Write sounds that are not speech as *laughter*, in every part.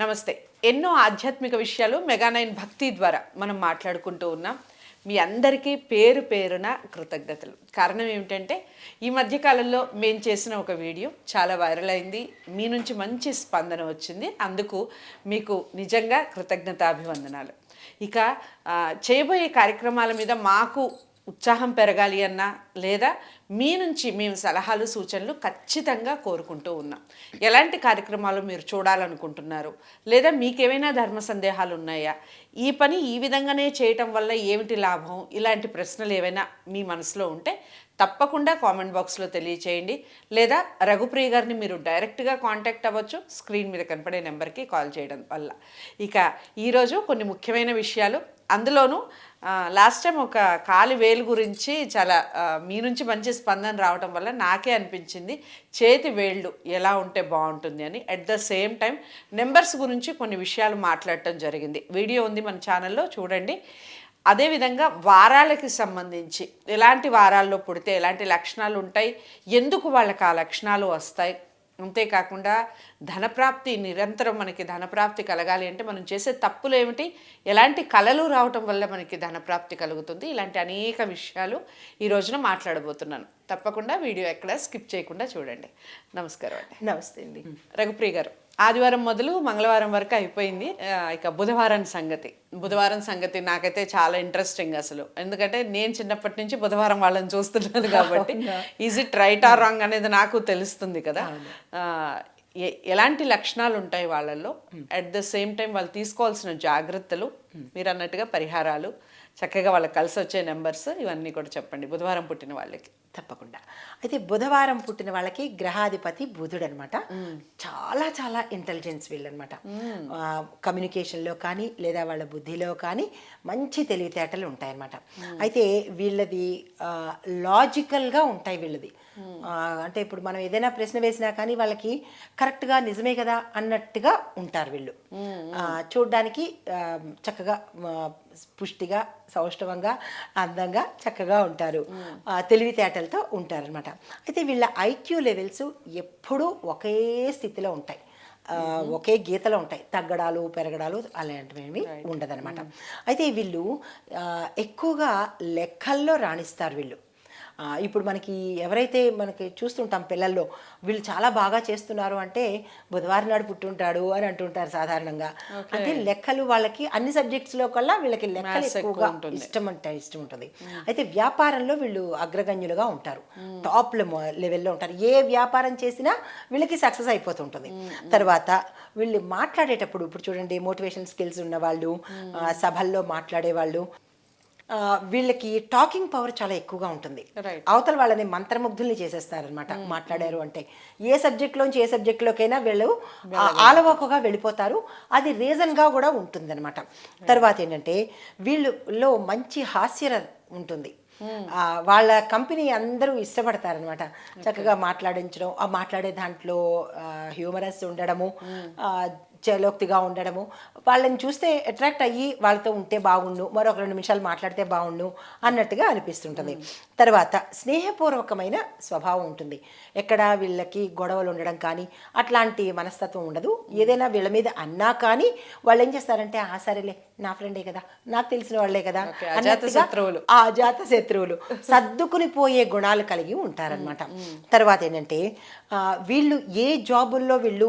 నమస్తే. ఎన్నో ఆధ్యాత్మిక విషయాలు మెగానైన్ భక్తి ద్వారా మనం మాట్లాడుకుంటూ ఉన్నాం. మీ అందరికీ పేరు పేరున కృతజ్ఞతలు. కారణం ఏమిటంటే ఈ మధ్యకాలంలో మేము చేసిన ఒక వీడియో చాలా వైరల్ అయింది. మీ నుంచి మంచి స్పందన వచ్చింది. అందుకు మీకు నిజంగా కృతజ్ఞతాభివందనాలు. ఇక చేయబోయే కార్యక్రమాల మీద మాకు ఉత్సాహం పెరగాలి అన్నా లేదా మీ నుంచి మేము సలహాలు సూచనలు ఖచ్చితంగా కోరుకుంటూ ఉన్నాం. ఎలాంటి కార్యక్రమాలు మీరు చూడాలనుకుంటున్నారు? లేదా మీకేమైనా ధర్మ సందేహాలు ఉన్నాయా? ఈ పని ఈ విధంగానే చేయటం వల్ల ఏమిటి లాభం? ఇలాంటి ప్రశ్నలు ఏవైనా మీ మనసులో ఉంటే తప్పకుండా కామెంట్ బాక్స్లో తెలియచేయండి. లేదా రఘుప్రియ గారిని మీరు డైరెక్ట్గా కాంటాక్ట్ అవ్వచ్చు. స్క్రీన్ మీద కనపడే నెంబర్కి కాల్ చేయడం వల్ల. ఇక ఈరోజు కొన్ని ముఖ్యమైన విషయాలు అందులోనూ లాస్ట్ టైం ఒక కాలి వేలు గురించి చాలా మీ నుంచి మంచి స్పందన రావడం వల్ల నాకే అనిపించింది చేతి వేళ్ళు ఎలా ఉంటే బాగుంటుంది అని. At the same time numbers గురించి కొన్ని విషయాలు మాట్లాడటం జరిగింది. వీడియో ఉంది మన ఛానల్లో చూడండి. అదేవిధంగా వారాలకి సంబంధించి ఎలాంటి వారాల్లో పుడితే ఎలాంటి లక్షణాలు ఉంటాయి ఎందుకు వాళ్ళకి ఆ లక్షణాలు వస్తాయి అంతేకాకుండా ధనప్రాప్తి నిరంతరం మనకి ధనప్రాప్తి కలగాలి అంటే మనం చేసే తప్పులు ఏమిటి? ఎలాంటి కళలు రావటం వల్ల మనకి ధనప్రాప్తి కలుగుతుంది? ఇలాంటి అనేక విషయాలు ఈ రోజున మాట్లాడబోతున్నాను. తప్పకుండా వీడియో ఎక్కడ స్కిప్ చేయకుండా చూడండి. నమస్కారం అండి. నమస్తే అండి. రఘుప్రియ గారు ఆదివారం మొదలు మంగళవారం వరకు అయిపోయింది. ఇక బుధవారం సంగతి. బుధవారం సంగతి నాకైతే చాలా ఇంట్రెస్టింగ్ అసలు. ఎందుకంటే నేను చిన్నప్పటి నుంచి బుధవారం వాళ్ళని చూస్తున్నాను కాబట్టి is it right or wrong అనేది నాకు తెలుస్తుంది కదా. ఎలాంటి లక్షణాలు ఉంటాయి వాళ్ళల్లో? అట్ ద సేమ్ టైం వాళ్ళు తీసుకోవాల్సిన జాగ్రత్తలు మీరు అన్నట్టుగా పరిహారాలు చక్కగా వాళ్ళకి కలిసి వచ్చే నెంబర్స్ ఇవన్నీ కూడా చెప్పండి. బుధవారం పుట్టిన వాళ్ళకి. తప్పకుండా. అయితే బుధవారం పుట్టిన వాళ్ళకి గ్రహాధిపతి బుధుడు అనమాట చాలా చాలా ఇంటెలిజెన్స్ వీళ్ళనమాట. కమ్యూనికేషన్లో కానీ లేదా వాళ్ళ బుద్ధిలో కానీ మంచి తెలివితేటలు ఉంటాయన్నమాట. అయితే వీళ్ళది లాజికల్గా ఉంటాయి వీళ్ళది. అంటే ఇప్పుడు మనం ఏదైనా ప్రశ్న వేసినా కానీ వాళ్ళకి కరెక్ట్గా నిజమే కదా అన్నట్టుగా ఉంటారు వీళ్ళు. చూడ్డానికి చక్కగా పుష్టిగా సౌష్ఠవంగా అందంగా చక్కగా ఉంటారు. ఆ, తెలివితేటలతో ఉంటారనమాట అయితే వీళ్ళ ఐక్యూ లెవెల్స్ ఎప్పుడూ ఒకే స్థితిలో ఉంటాయి. ఒకే గీతలో ఉంటాయి. తగ్గడాలు పెరగడాలు అలాంటివి ఉండదన్నమాట. అయితే వీళ్ళు ఎక్కువగా లెక్కల్లో రాణిస్తారు వీళ్ళు. ఇప్పుడు మనకి ఎవరైతే మనకి చూస్తుంటాం పిల్లల్లో వీళ్ళు చాలా బాగా చేస్తున్నారు అంటే బుధవారం నాడు పుట్టుంటాడు అని అంటుంటారు సాధారణంగా. అంటే లెక్కలు వాళ్ళకి అన్ని సబ్జెక్ట్స్లో కల్లా వీళ్ళకి లెక్కలు ఎక్కువగా. ఇష్టం అంటే ఇష్టం ఉంటుంది. అయితే వ్యాపారంలో వీళ్ళు అగ్రగణ్యులుగా ఉంటారు. టాప్ లెవెల్లో ఉంటారు. ఏ వ్యాపారం చేసినా వీళ్ళకి సక్సెస్ అయిపోతుంటుంది. తర్వాత వీళ్ళు మాట్లాడేటప్పుడు ఇప్పుడు చూడండి మోటివేషన్ స్కిల్స్ ఉన్న వాళ్ళు సభల్లో మాట్లాడే వాళ్ళు ఆ, వీళ్ళకి టాకింగ్ పవర్ చాలా ఎక్కువగా ఉంటుంది. అవతల వాళ్ళని మంత్రముగ్ధుల్ని చేసేస్తారనమాట మాట్లాడారు అంటే. ఏ సబ్జెక్ట్లోంచి ఏ సబ్జెక్ట్లోకైనా వీళ్ళు ఆలవోకగా వెళ్ళిపోతారు. అది రీజన్గా కూడా ఉంటుందన్నమాట. తర్వాత ఏంటంటే వీళ్ళలో మంచి హాస్యర ఉంటుంది. ఆ, వాళ్ళ కంపెనీ అందరూ ఇష్టపడతారనమాట చక్కగా మాట్లాడించడం ఆ మాట్లాడే దాంట్లో హ్యూమరస్ ఉండడము ఆ, చలోక్తిగా ఉండడము. వాళ్ళని చూస్తే అట్రాక్ట్ అయ్యి వాళ్ళతో ఉంటే బాగుండు మరొక రెండు నిమిషాలు మాట్లాడితే బాగుండు అన్నట్టుగా అనిపిస్తుంటుంది. తర్వాత స్నేహపూర్వకమైన స్వభావం ఉంటుంది. ఎక్కడ వీళ్ళకి గొడవలు ఉండడం కానీ అట్లాంటి మనస్తత్వం ఉండదు. ఏదైనా వీళ్ళ మీద అన్నా కానీ వాళ్ళు ఏం చేస్తారంటే ఆ సరేలే నా ఫ్రెండే కదా నాకు తెలిసిన వాళ్ళే కదా శత్రువులు. ఆ జాత శత్రువులు సర్దుకుని పోయే గుణాలు కలిగి ఉంటారనమాట తర్వాత ఏంటంటే వీళ్ళు ఏ జాబుల్లో వీళ్ళు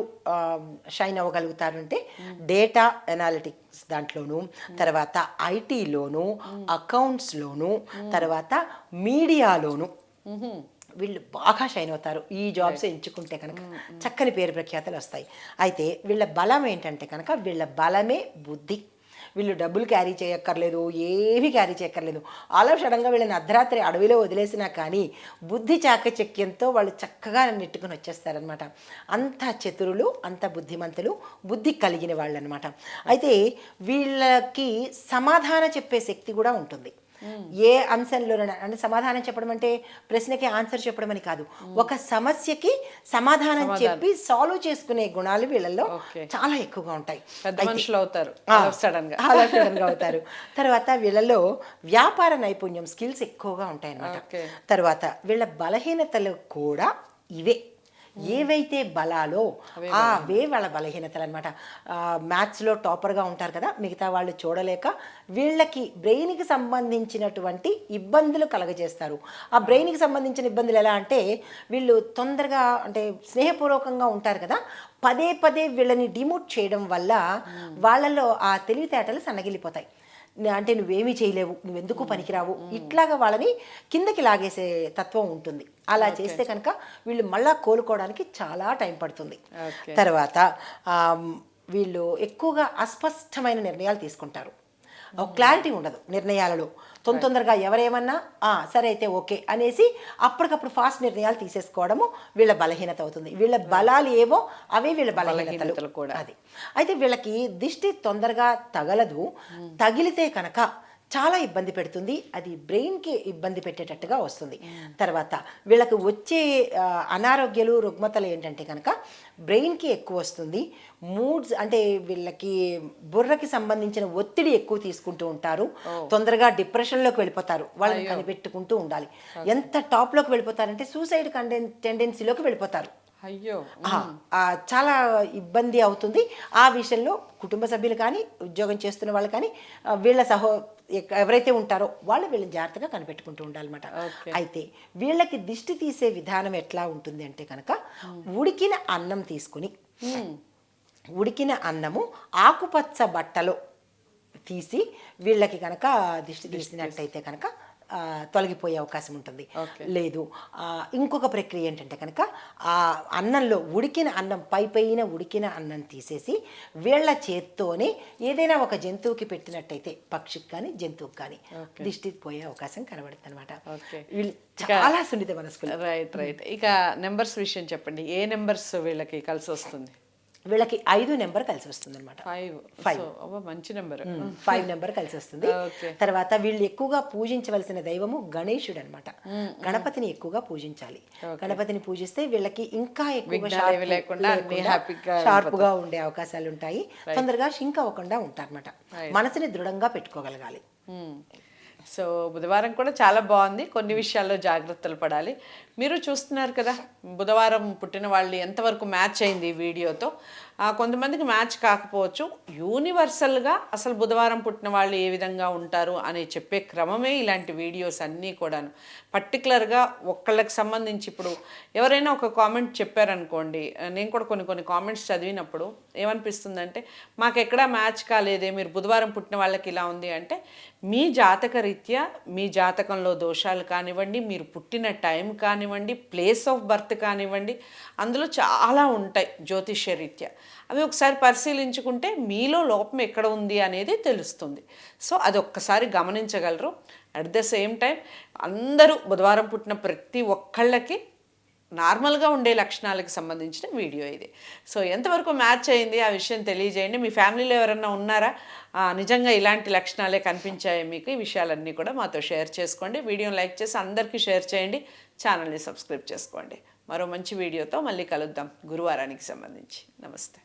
షైన్ అవ్వగలుగుతారు? అంటే డేటా ఎనాలిటిక్స్ దాంట్లోను తర్వాత ఐటీలోను అకౌంట్స్లోను తర్వాత మీడియాలోను వీళ్ళు బాగా షైన్ అవుతారు ఈ జాబ్స్ ఎంచుకుంటే కనుక. చక్కని పేరు ప్రఖ్యాతలు వస్తాయి. అయితే వీళ్ళ బలం ఏంటంటే కనుక వీళ్ళ బలమే బుద్ధి. వీళ్ళు డబ్బులు క్యారీ చేయక్కర్లేదు ఏమీ క్యారీ చేయక్కర్లేదు. ఆలో వీళ్ళని అర్ధరాత్రి అడవిలో వదిలేసినా కానీ బుద్ధి చాకచక్యంతో వాళ్ళు చక్కగా నెట్టుకుని వచ్చేస్తారనమాట అంత చతురులు అంత బుద్ధిమంతులు బుద్ధి కలిగిన వాళ్ళు అనమాట అయితే వీళ్ళకి సమాధాన చెప్పే శక్తి కూడా ఉంటుంది. ఏ అంశంలోనైనా అంటే సమాధానం చెప్పడం అంటే ప్రశ్నకి ఆన్సర్ చెప్పడం అని కాదు. ఒక సమస్యకి సమాధానం చెప్పి సాల్వ్ చేసుకునే గుణాలు వీళ్ళల్లో. చాలా ఎక్కువగా ఉంటాయి. పెద్ద మనుషులు అవుతారు. సడన్గా అవుతారు. తర్వాత వీళ్ళలో వ్యాపార నైపుణ్యం స్కిల్స్ ఎక్కువగా ఉంటాయి అన్నమాట. తర్వాత వీళ్ళ బలహీనతలు కూడా ఇవే. ఏవైతే బలాలో ఆ అవే వాళ్ళ బలహీనతలు అనమాట మ్యాథ్స్లో టాపర్గా ఉంటారు కదా మిగతా వాళ్ళు చూడలేక వీళ్ళకి బ్రెయిన్కి సంబంధించినటువంటి ఇబ్బందులు కలగజేస్తారు. ఆ బ్రెయిన్కి సంబంధించిన ఇబ్బందులు ఎలా అంటే వీళ్ళు తొందరగా అంటే స్నేహపూర్వకంగా ఉంటారు కదా పదే పదే వీళ్ళని డిమోట్ చేయడం వల్ల వాళ్ళలో ఆ తెలివితేటలు సన్నగిలిపోతాయి. అంటే నువ్వేమీ చేయలేవు నువ్వెందుకు పనికిరావు? ఇట్లాగా వాళ్ళని కిందకి లాగేసే తత్వం ఉంటుంది. అలా చేస్తే కనుక వీళ్ళు మళ్ళా కోలుకోవడానికి చాలా టైం పడుతుంది. తర్వాత వీళ్ళు ఎక్కువగా అస్పష్టమైన నిర్ణయాలు తీసుకుంటారు. క్లారిటీ ఉండదు నిర్ణయాలలో. తొందర తొందరగా ఎవరేమన్నా "ఆ, సరే అయితే ఓకే అనేసి అప్పటికప్పుడు ఫాస్ట్ నిర్ణయాలు తీసేసుకోవడము వీళ్ళ బలహీనత అవుతుంది. వీళ్ళ బలాలు ఏవో అవే వీళ్ళ బలహీనతలు. బలహీనతలు కూడా. అది. అయితే వీళ్ళకి దిష్టి తొందరగా తగలదు. తగిలితే కనుక చాలా ఇబ్బంది పెడుతుంది. అది బ్రెయిన్కి ఇబ్బంది పెట్టేటట్టుగా వస్తుంది. తర్వాత వీళ్ళకి వచ్చే అనారోగ్యాలు రుగ్మతలు ఏంటంటే కనుక బ్రెయిన్కి ఎక్కువ వస్తుంది. మూడ్స్ అంటే వీళ్ళకి బుర్రకి సంబంధించిన ఒత్తిడి ఎక్కువ తీసుకుంటూ ఉంటారు. తొందరగా డిప్రెషన్లోకి వెళ్ళిపోతారు. వాళ్ళని కనిపెట్టుకుంటూ ఉండాలి. ఎంత టాప్లోకి వెళ్ళిపోతారంటే సూసైడ్ కండెన్ టెండెన్సీలోకి వెళ్ళిపోతారు. అయ్యో. చాలా ఇబ్బంది అవుతుంది. ఆ విషయంలో కుటుంబ సభ్యులు కానీ ఉద్యోగం చేస్తున్న వాళ్ళు కానీ వీళ్ళ సహో ఎవరైతే ఉంటారో వాళ్ళు వీళ్ళని జాగ్రత్తగా కనిపెట్టుకుంటూ ఉండాలన్నమాట. అయితే వీళ్ళకి దిష్టి తీసే విధానం ఎట్లా ఉంటుంది అంటే కనుక ఉడికిన అన్నం తీసుకుని ఉడికిన అన్నము ఆకుపచ్చ బట్టలో తీసి వీళ్ళకి కనుక దిష్టి తీసినట్టయితే కనుక తొలగిపోయే అవకాశం ఉంటుంది. లేదు. ఆ, ఇంకొక ప్రక్రియ ఏంటంటే కనుక ఆ అన్నంలో ఉడికిన అన్నం పై పైన ఉడికిన అన్నం తీసేసి వీళ్ళ చేత్తోనే ఏదైనా ఒక జంతువుకి పెట్టినట్టయితే పక్షికి కానీ జంతువుకి కానీ దిష్టి పోయే అవకాశం కనబడుతుంది అనమాట. వీళ్ళు చాలా సున్నిత మనస్కులు. Right right. ఇక నెంబర్స్ విషయం చెప్పండి. ఏ నెంబర్స్ వీళ్ళకి కలిసి వస్తుంది? వీళ్ళకి ఐదు నెంబర్ కలిసి వస్తుంది అనమాట ఫైవ్ మంచి నెంబర్. ఫైవ్ నెంబర్ కలిసి వస్తుంది. *laughs* తర్వాత వీళ్ళు ఎక్కువగా పూజించవలసిన దైవము గణేశుడు అనమాట గణపతిని ఎక్కువగా పూజించాలి. గణపతిని పూజిస్తే వీళ్ళకి ఇంకా హ్యాపీగా షార్ప్గా ఉండే అవకాశాలు ఉంటాయి తొందరగా షింక్ అవ్వకుండా ఉంటారన్నమాట. మనసుని దృఢంగా పెట్టుకోగలగాలి. సో బుధవారం కూడా చాలా బాగుంది. కొన్ని విషయాల్లో జాగ్రత్తలు పడాలి. మీరు చూస్తున్నారు కదా బుధవారం పుట్టిన వాళ్ళు ఎంతవరకు మ్యాచ్ అయింది ఈ వీడియోతో? కొంతమందికి మ్యాచ్ కాకపోవచ్చు. యూనివర్సల్గా అసలు బుధవారం పుట్టిన వాళ్ళు ఏ విధంగా ఉంటారు అని చెప్పే క్రమమే ఇలాంటి వీడియోస్ అన్నీ కూడాను. పర్టికులర్గా ఒక్కళ్ళకి సంబంధించి ఇప్పుడు ఎవరైనా ఒక కామెంట్ చెప్పారనుకోండి నేను కూడా కొన్ని కొన్ని కామెంట్స్ చదివినప్పుడు ఏమనిపిస్తుందంటే మాకు ఎక్కడా మ్యాచ్ కాలేదే మీరు బుధవారం పుట్టిన వాళ్ళకి ఇలా ఉంది అంటే మీ జాతక రీత్యా మీ జాతకంలో దోషాలు కానివ్వండి మీరు పుట్టిన టైం కానివ్వండి ప్లేస్ ఆఫ్ బర్త్ కానివ్వండి అందులో చాలా ఉంటాయి జ్యోతిష్య రీత్యా. అవి ఒకసారి పరిశీలించుకుంటే మీలో లోపం ఎక్కడ ఉంది అనేది తెలుస్తుంది. సో అది ఒక్కసారి గమనించగలరు. అట్ ద సేమ్ టైం అందరూ బుధవారం పుట్టిన ప్రతి ఒక్కళ్ళకి నార్మల్గా ఉండే లక్షణాలకు సంబంధించిన వీడియో ఇది. సో ఎంతవరకు మ్యాచ్ అయింది ఆ విషయం తెలియజేయండి. మీ ఫ్యామిలీలో ఎవరన్నా ఉన్నారా? నిజంగా ఇలాంటి లక్షణాలే కనిపించాయి మీకు? ఈ విషయాలన్నీ కూడా మాతో షేర్ చేసుకోండి. వీడియోని లైక్ చేసి అందరికీ షేర్ చేయండి. ఛానల్ని సబ్స్క్రైబ్ చేసుకోండి. మరో మంచి వీడియోతో మళ్ళీ కలుద్దాం. గురువారానికి సంబంధించి. నమస్తే.